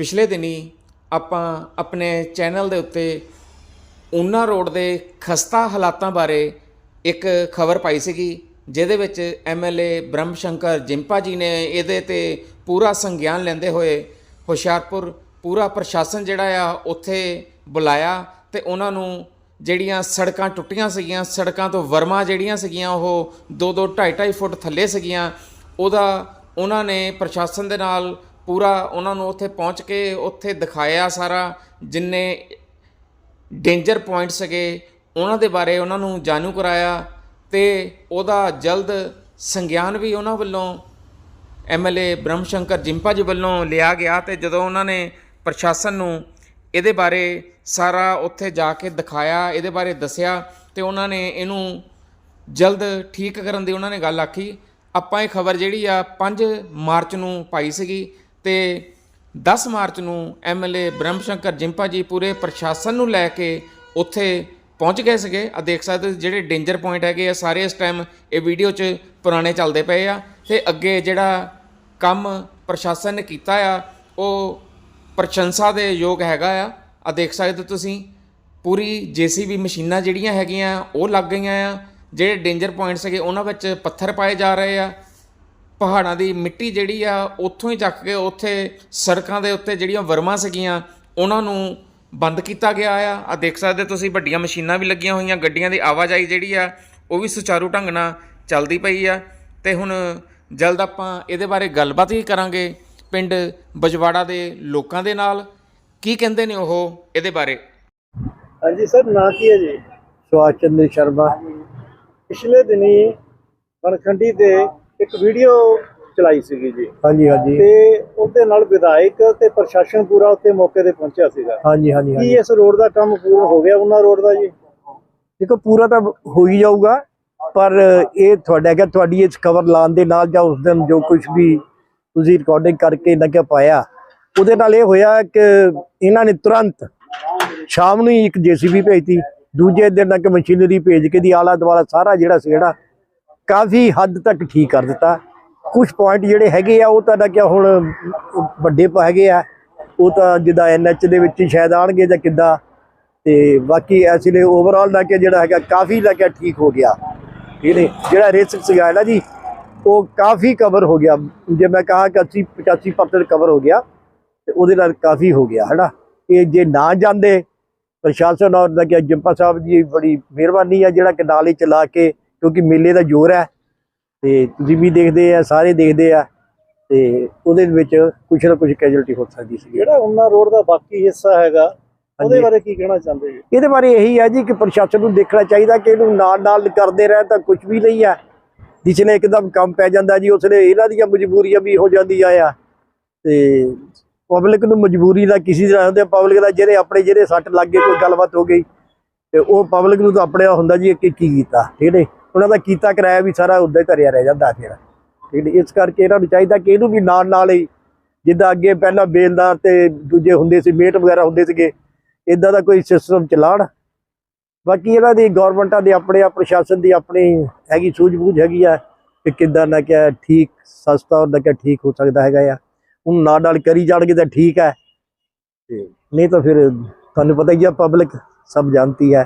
ਪਿਛਲੇ ਦਿਨੀ ਆਪਾਂ ਆਪਣੇ ਚੈਨਲ ਦੇ ਉੱਤੇ ਊਨਾ ਰੋਡ ਦੇ ਖਸਤਾ ਹਾਲਾਤਾਂ ਬਾਰੇ ਇੱਕ ਖਬਰ ਪਾਈ ਸੀਗੀ, ਜਿਹਦੇ ਵਿੱਚ ਐਮਐਲਏ ਬ੍ਰਹਮ ਸ਼ੰਕਰ ਜਿੰਪਾ ਜੀ ਨੇ ਇਹਦੇ ਤੇ ਪੂਰਾ ਸੰਗਿਆਨ ਲੈਂਦੇ ਹੋਏ ਹੁਸ਼ਿਆਰਪੁਰ ਪੂਰਾ ਪ੍ਰਸ਼ਾਸਨ ਜਿਹੜਾ ਆ ਉੱਥੇ ਬੁਲਾਇਆ ਤੇ ਉਹਨਾਂ ਨੂੰ ਜਿਹੜੀਆਂ ਸੜਕਾਂ ਟੁੱਟੀਆਂ ਸੀਗੀਆਂ, ਸੜਕਾਂ ਤੋਂ ਵਰਮਾ ਜਿਹੜੀਆਂ ਸੀਗੀਆਂ, ਉਹ 2-2 2.5 ਫੁੱਟ ਥੱਲੇ ਸੀਗੀਆਂ, ਉਹਦਾ ਉਹਨਾਂ ਨੇ ਪ੍ਰਸ਼ਾਸਨ ਦੇ ਨਾਲ ਪੂਰਾ ਉਹਨਾਂ ਨੂੰ ਉੱਥੇ ਪਹੁੰਚ ਕੇ ਉੱਥੇ ਦਿਖਾਇਆ ਸਾਰਾ, ਜਿੰਨੇ ਡੇਂਜਰ ਪੁਆਇੰਟ ਸੀਗੇ ਉਹਨਾਂ ਦੇ ਬਾਰੇ ਉਹਨਾਂ ਨੂੰ ਜਾਣੂ ਕਰਾਇਆ ਤੇ ਉਹਦਾ ਜਲਦ ਸੰਗਿਆਨ ਵੀ ਉਹਨਾਂ ਵੱਲੋਂ ਐਮਐਲਏ ਬ੍ਰਹਮ ਸ਼ੰਕਰ ਜਿੰਪਾ ਜੀ ਵੱਲੋਂ ਲਿਆ ਗਿਆ ਤੇ ਜਦੋਂ ਉਹਨਾਂ ਨੇ ਪ੍ਰਸ਼ਾਸਨ ਨੂੰ ਇਹਦੇ ਬਾਰੇ ਸਾਰਾ ਉੱਥੇ ਜਾ ਕੇ ਦਿਖਾਇਆ, ਇਹਦੇ ਬਾਰੇ ਦੱਸਿਆ ਤੇ ਉਹਨਾਂ ਨੇ ਇਹਨੂੰ ਜਲਦ ਠੀਕ ਕਰਨ ਦੀ ਉਹਨਾਂ ਨੇ ਗੱਲ ਆਖੀ। ਆਪਾਂ ਇਹ ਖਬਰ ਜਿਹੜੀ ਆ 5 ਮਾਰਚ ਨੂੰ ਪਾਈ ਸੀਗੀ। ਤੇ 10 ਮਾਰਚ ਨੂੰ ਐਮਐਲਏ ਬ੍ਰਹਮ ਸ਼ੰਕਰ ਜਿੰਪਾ ਜੀ ਪੂਰੇ ਪ੍ਰਸ਼ਾਸਨ ਨੂੰ ਲੈ ਕੇ ਉੱਥੇ ਪਹੁੰਚ ਗਏ ਸੀਗੇ। ਆ ਦੇਖ ਸਕਦੇ ਹੋ ਜਿਹੜੇ ਡੇਂਜਰ ਪੁਆਇੰਟ ਹੈਗੇ ਆ, ਸਾਰੇ ਇਸ ਟਾਈਮ ਇਹ ਵੀਡੀਓ 'ਚ ਪੁਰਾਣੇ ਚੱਲਦੇ ਪਏ ਆ ਤੇ ਅੱਗੇ ਜਿਹੜਾ ਕੰਮ ਪ੍ਰਸ਼ਾਸਨ ਨੇ ਕੀਤਾ ਆ, ਉਹ ਪ੍ਰਸ਼ੰਸਾ ਦੇ ਯੋਗ ਹੈਗਾ ਆ। ਆ ਦੇਖ ਸਕਦੇ ਹੋ ਤੁਸੀਂ, ਪੂਰੀ ਜੀਸੀਬੀ ਮਸ਼ੀਨਾਂ ਜਿਹੜੀਆਂ ਹੈਗੀਆਂ, ਉਹ ਲੱਗ ਗਈਆਂ ਆ। ਜਿਹੜੇ ਡੇਂਜਰ ਪੁਆਇੰਟਸ ਹੈਗੇ, ਉਹਨਾਂ ਵਿੱਚ ਪੱਥਰ ਪਾਏ ਜਾ ਰਹੇ ਆ। ਪਹਾੜਾਂ ਦੀ ਮਿੱਟੀ ਜਿਹੜੀ ਆ ਉੱਥੋਂ ਹੀ ਚੱਕ ਕੇ ਉੱਥੇ ਸੜਕਾਂ ਦੇ ਉੱਤੇ ਜਿਹੜੀਆਂ ਵਰਮਾਂ ਸੀਗੀਆਂ ਉਹਨਾਂ ਨੂੰ ਬੰਦ ਕੀਤਾ ਗਿਆ ਆ। ਆ ਦੇਖ ਸਕਦੇ ਤੁਸੀਂ ਵੱਡੀਆਂ ਮਸ਼ੀਨਾਂ ਵੀ ਲੱਗੀਆਂ ਹੋਈਆਂ ਗੱਡੀਆਂ ਦੀ ਆਵਾਜਾਈ ਜਿਹੜੀ ਆ ਉਹ ਵੀ ਸੁਚਾਰੂ ਢੰਗ ਨਾਲ ਚੱਲਦੀ ਪਈ ਆ। ਤੇ ਹੁਣ ਜਲਦ ਆਪਾਂ ਇਹਦੇ ਬਾਰੇ ਗੱਲਬਾਤ ਵੀ ਕਰਾਂਗੇ ਪਿੰਡ ਬਜਵਾੜਾ ਦੇ ਲੋਕਾਂ ਦੇ ਨਾਲ। ਕੀ ਕਹਿੰਦੇ ਨੇ ਉਹ ਇਹਦੇ ਬਾਰੇ? ਹਾਂਜੀ ਸਰ ਨਾਂ ਕੀ ਹੈ ਜੀ? ਸੁਭਾਸ਼ ਚੰਦਰ ਸ਼ਰਮਾ। ਪਿਛਲੇ ਦਿਨੀ ਕਣਖੰਡੀ ਤੇ ਇੱਕ ਵੀਡੀਓ ਚਲਾਈ ਸੀਗੀ ਜੀ। ਹਾਂਜੀ ਹਾਂਜੀ। ਤੇ ਉਹਦੇ ਨਾਲ ਵਿਧਾਇਕ ਤੇ ਪ੍ਰਸ਼ਾਸਨ ਪੂਰਾ ਉੱਥੇ ਮੌਕੇ ਤੇ ਪਹੁੰਚਿਆ ਸੀਗਾ। ਹਾਂਜੀ ਹਾਂਜੀ ਕੀ ਹਾਂਜੀ। ਇਸ ਰੋਡ ਦਾ ਕੰਮ ਪੂਰਾ ਹੋ ਗਿਆ ਉਹਨਾਂ ਰੋਡ ਦਾ ਜੀ? ਦੇਖੋ ਪੂਰਾ ਤਾਂ ਹੋ ਹੀ ਜਾਊਗਾ ਪਰ ਇਹ ਤੁਹਾਡਾ ਕਿ ਤੁਹਾਡੀ ਇਸ ਖਬਰ ਲਾਉਣ ਦੇ ਨਾਲ ਜਾਂ ਉਸ ਦਿਨ ਜੋ ਕੁਝ ਵੀ ਤੁਸੀਂ ਰਿਕਾਰਡਿੰਗ ਕਰਕੇ ਲੱਗਿਆ ਪਾਇਆ ਉਹਦੇ ਨਾਲ ਇਹ ਹੋਇਆ ਕਿ ਇਹਨਾਂ ਨੇ ਤੁਰੰਤ ਸ਼ਾਮ ਨੂੰ ਹੀ ਇੱਕ ਜੀਸੀਬੀ ਭੇਜਤੀ ਦੂਜੇ ਦਿਨ ਤੱਕ ਮਸ਼ੀਨਰੀ ਭੇਜ ਕੇ ਦੀ ਆਲਾ ਦੁਆਲਾ ਸਾਰਾ ਜਿਹੜਾ ਸੀ ਜਿਹੜਾ ਕਾਫੀ ਹੱਦ ਤੱਕ ਠੀਕ ਕਰ ਦਿੱਤਾ। ਕੁਝ ਪੁਆਇੰਟ ਜਿਹੜੇ ਹੈਗੇ ਆ, ਉਹ ਤਾਂ ਕਿ ਹੁਣ ਵੱਡੇ ਹੈਗੇ ਆ। ਉਹ ਤਾਂ ਜਿੱਦਾਂ ਐਨਐਚ ਦੇ ਵਿੱਚ ਸ਼ਾਇਦ ਆਣਗੇ ਜਾਂ ਕਿੱਦਾਂ। ਤੇ ਬਾਕੀ ਇਸ ਲਈ ਓਵਰਆਲ ਦਾ ਕਿ ਜਿਹੜਾ ਹੈਗਾ, ਕਾਫੀ ਲੱਗਿਆ ਠੀਕ ਹੋ ਗਿਆ। ਠੀਕ ਇਹਨੇ ਜਿਹੜਾ ਰਿਸਕ ਸੀਗਾ ਨਾ ਜੀ, ਉਹ ਕਾਫੀ ਕਵਰ ਹੋ ਗਿਆ। ਜੇ ਮੈਂ ਕਹਾ ਕਿ 80 85% ਕਵਰ ਹੋ ਗਿਆ, ਤੇ ਉਹਦੇ ਨਾਲ ਕਾਫੀ ਹੋ ਗਿਆ, ਹੈਨਾ? ਇਹ ਜੇ ਨਾ ਜਾਂਦੇ, ਪ੍ਰਸ਼ਾਸਨ ਔਰ ਦਾ ਕਿ ਜਿੰਪਾ ਸਾਹਿਬ ਦੀ ਬੜੀ ਮਿਹਰਬਾਨੀ ਆ ਜਿਹੜਾ ਕਿ ਨਾਲੇ ਚਲਾ ਕੇ ਕਿਉਂਕਿ ਮੇਲੇ ਦਾ ਜ਼ੋਰ ਹੈ ਤੇ ਤੁਸੀਂ ਵੀ ਦੇਖਦੇ ਆ ਸਾਰੇ ਦੇਖਦੇ ਆ ਤੇ ਉਹਦੇ ਵਿੱਚ ਕੁਛ ਨਾ ਕੁਛ ਕੈਜੁਅਲਟੀ ਹੋ ਸਕਦੀ ਸੀ। ਜਿਹੜਾ ਉਹਨਾਂ ਰੋਡ ਦਾ ਬਾਕੀ ਹਿੱਸਾ ਹੈਗਾ ਉਹਦੇ। ਬਾਰੇ ਕੀ ਕਹਿਣਾ ਚਾਹੁੰਦੇ ਜੀ? ਇਹਦੇ ਬਾਰੇ ਇਹੀ ਹੈ ਜੀ ਕਿ ਪ੍ਰਸ਼ਾਸਨ ਨੂੰ ਦੇਖਣਾ ਚਾਹੀਦਾ ਕਿ ਇਹਨੂੰ ਨਾਲ ਨਾਲ ਕਰਦੇ ਰਹਿ ਤਾਂ ਕੁਝ ਵੀ ਨਹੀਂ ਹੈ ਜਿਸਨੇ ਇੱਕਦਮ ਕੰਮ ਪੈ ਜਾਂਦਾ ਜੀ ਉਸਨੇ ਇਹਨਾਂ ਦੀਆਂ ਮਜਬੂਰੀਆਂ ਵੀ ਹੋ ਜਾਂਦੀਆਂ ਆ। ਤੇ ਪਬਲਿਕ ਨੂੰ ਮਜਬੂਰੀ ਦਾ ਕਿਸੇ ਤਰ੍ਹਾਂ ਹੁੰਦੇ ਪਬਲਿਕ ਦਾ ਜਿਹੜੇ ਆਪਣੇ ਜਿਹੜੇ ਸੱਟ ਲੱਗ ਗਏ ਕੋਈ ਗੱਲਬਾਤ ਹੋ ਗਈ ਤੇ ਉਹ ਪਬਲਿਕ ਨੂੰ ਤਾਂ ਆਪਣੇ ਹੁੰਦਾ ਜੀ ਕਿ ਕੀ ਕੀਤਾ ਠੀਕ ਹੈ ਉਹਨਾਂ ਦਾ ਕੀਤਾ ਕਰਾਇਆ ਵੀ ਸਾਰਾ ਉੱਦਾਂ ਹੀ ਧਰਿਆ ਰਹਿ ਜਾਂਦਾ ਫਿਰ। ਠੀਕ ਹੈ ਇਸ ਕਰਕੇ ਇਹਨਾਂ ਨੂੰ ਚਾਹੀਦਾ ਕਿ ਇਹਨੂੰ ਵੀ ਨਾਲ ਨਾਲ ਹੀ ਜਿੱਦਾਂ ਅੱਗੇ ਪਹਿਲਾਂ ਬੇਲਦਾਰ ਤੇ ਦੂਜੇ ਹੁੰਦੇ ਸੀ ਮੇਟ ਵਗੈਰਾ ਹੁੰਦੇ ਸੀਗੇ ਇਦਾਂ ਦਾ ਕੋਈ ਸਿਸਟਮ ਚਲਾਉਣ। ਬਾਕੀ ਇਹਨਾਂ ਦੀ ਗਵਰਨਮੈਂਟਾਂ ਦੇ ਆਪਣੇ ਆ ਪ੍ਰਸ਼ਾਸਨ ਦੀ ਆਪਣੀ ਹੈਗੀ ਸੂਝ-ਬੂਝ ਹੈਗੀ ਆ ਕਿ ਕਿੱਦਾਂ ਨਾ ਕਿ ਠੀਕ ਸਸਤਾ ਹੁੰਦਾ ਕਿ ਠੀਕ ਹੋ ਸਕਦਾ ਹੈਗਾ ਆ। ਹੁਣ ਨਾਲ ਨਾਲ ਕਰੀ ਜਾਣਗੇ ਤਾਂ ਠੀਕ ਹੈ। ਨਹੀਂ ਤਾਂ ਫਿਰ ਤੁਹਾਨੂੰ ਪਤਾ ਹੀ ਆ ਪਬਲਿਕ ਸਭ ਜਾਣਤੀ ਹੈ।